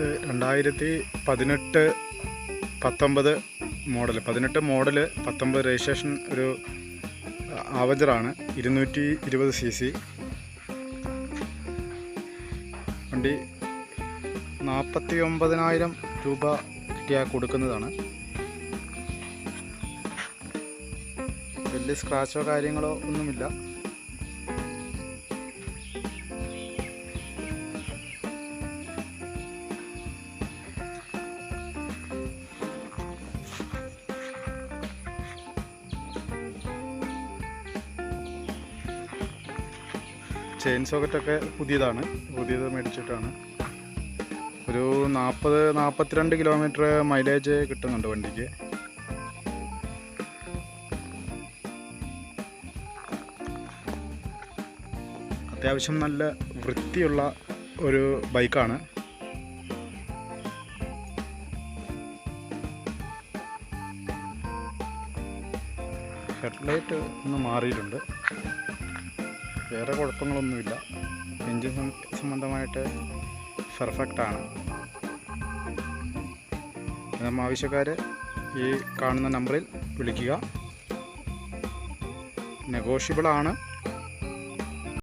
രണ്ടായിരത്തി പതിനെട്ട് പത്തൊമ്പത് മോഡൽ പതിനെട്ട് മോഡൽ പത്തൊമ്പത് രജിസ്ട്രേഷൻ ഒരു ആവജറാണ് ഇരുന്നൂറ്റി ഇരുപത് സി സി വണ്ടി നാൽപ്പത്തി ഒമ്പതിനായിരം രൂപ കിട്ടിയാൽ കൊടുക്കുന്നതാണ്. വലിയ സ്ക്രാച്ചോ കാര്യങ്ങളോ ഒന്നുമില്ല. ചെയിൻ സോക്കറ്റൊക്കെ പുതിയതാണ്. പുതിയത് മേടിച്ചിട്ടാണ്. ഒരു നാൽപ്പത് നാൽപ്പത്തിരണ്ട് കിലോമീറ്റർ മൈലേജ് കിട്ടുന്നുണ്ട് വണ്ടിക്ക്. അത്യാവശ്യം നല്ല വൃത്തിയുള്ള ഒരു ബൈക്കാണ്. ഹെഡ്ലൈറ്റ് ഒന്ന് മാറിയിട്ടുണ്ട്. വേറെ കുഴപ്പങ്ങളൊന്നുമില്ല. എൻജിൻ സംബന്ധമായിട്ട് പെർഫെക്റ്റ് ആണ് നമ്മൾ ആവശ്യക്കാർ ഈ കാണുന്ന നമ്പറിൽ വിളിക്കുക. നെഗോഷ്യബിൾ ആണ്